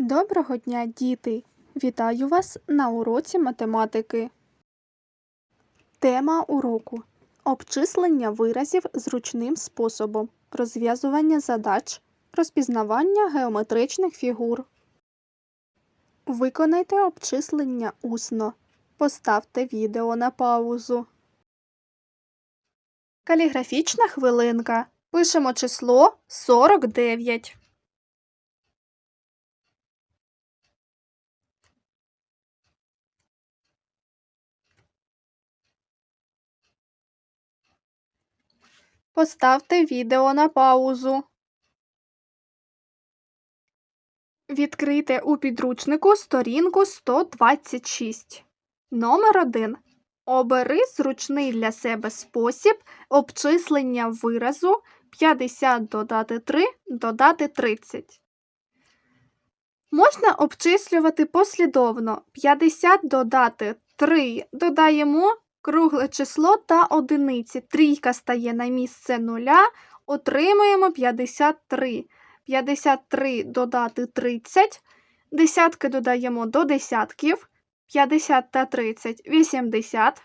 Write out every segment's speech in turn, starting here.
Доброго дня, діти! Вітаю вас на уроці математики. Тема уроку обчислення виразів зручним способом, розв'язування задач, розпізнавання геометричних фігур. Виконайте обчислення усно. Поставте відео на паузу. Каліграфічна хвилинка. Пишемо число 49. Поставте відео на паузу. Відкрийте у підручнику сторінку 126. Номер 1. Обери зручний для себе спосіб обчислення виразу 50 додати 3 додати 30. Можна обчислювати послідовно 50 додати 3 додаємо кругле число та одиниці. Трійка стає на місце нуля, отримуємо 53. 53 додати 30, десятки додаємо до десятків, 50 та 30 – 80,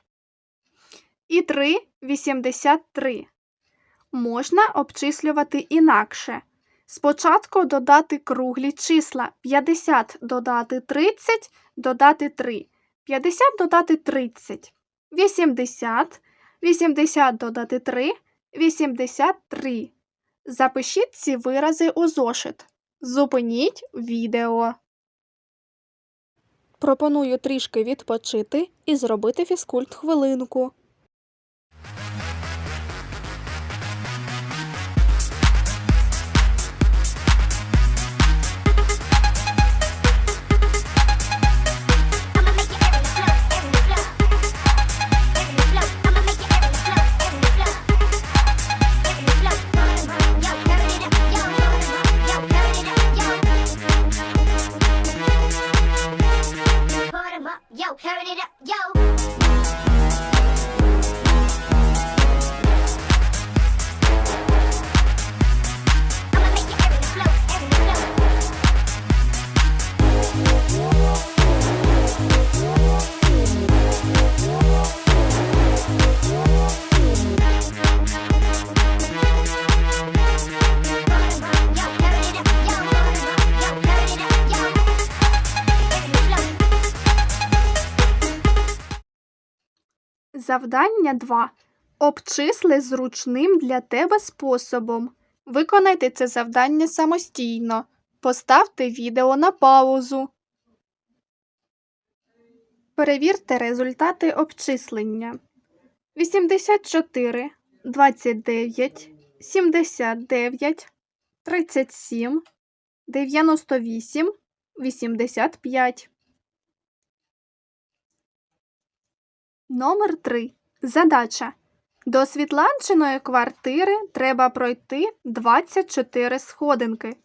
і 3 – 83. Можна обчислювати інакше. Спочатку додати круглі числа 50 додати 30, додати 3. 50 додати 30. 80, 80 додати 3, 83. Запишіть ці вирази у зошит. Зупиніть відео. Пропоную трішки відпочити і зробити фізкульт хвилинку. It up, yo. Завдання 2. Обчисли зручним для тебе способом. Виконайте це завдання самостійно. Поставте відео на паузу. Перевірте результати обчислення. 84, 29, 79, 37, 98, 85. Номер 3. Задача. До Світланчиної квартири треба пройти 24 сходинки,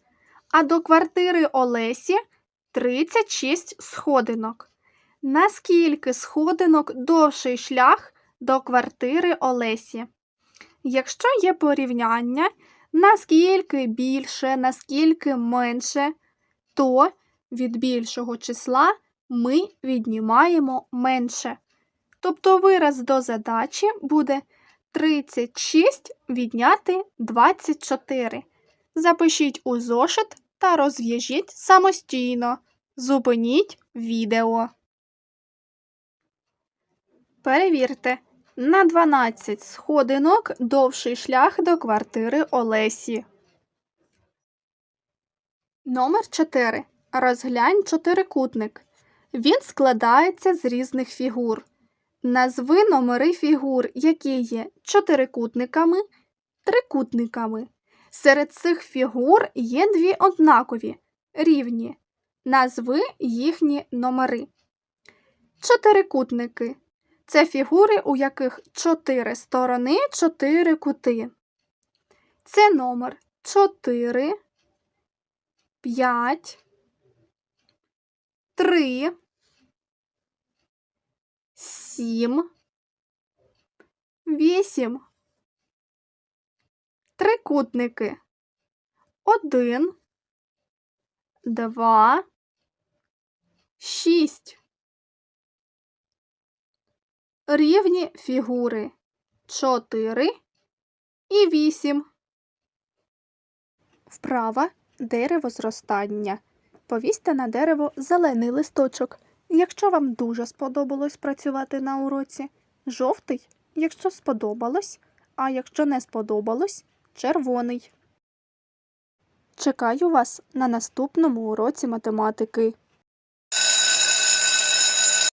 а до квартири Олесі 36 сходинок. Наскільки сходинок довший шлях до квартири Олесі? Якщо є порівняння, наскільки більше, наскільки менше, то від більшого числа ми віднімаємо менше. Тобто вираз до задачі буде 36 відняти 24. Запишіть у зошит та розв'яжіть самостійно. Зупиніть відео. Перевірте. На 12 сходинок довший шлях до квартири Олесі. Номер 4. Розглянь чотирикутник. Він складається з різних фігур. Назви номери фігур, які є чотирикутниками, трикутниками. Серед цих фігур є дві однакові, рівні. Назви їхні номери. Чотирикутники це фігури, у яких чотири сторони, чотири кути. Це номер 4, 5, 3, сім, вісім. Трикутники. Один, два, шість. Рівні фігури чотири і вісім. Вправа дерево зростання. Повісьте на дерево зелений листочок, якщо вам дуже сподобалось працювати на уроці, жовтий, якщо сподобалось, а якщо не сподобалось, червоний. Чекаю вас на наступному уроці математики.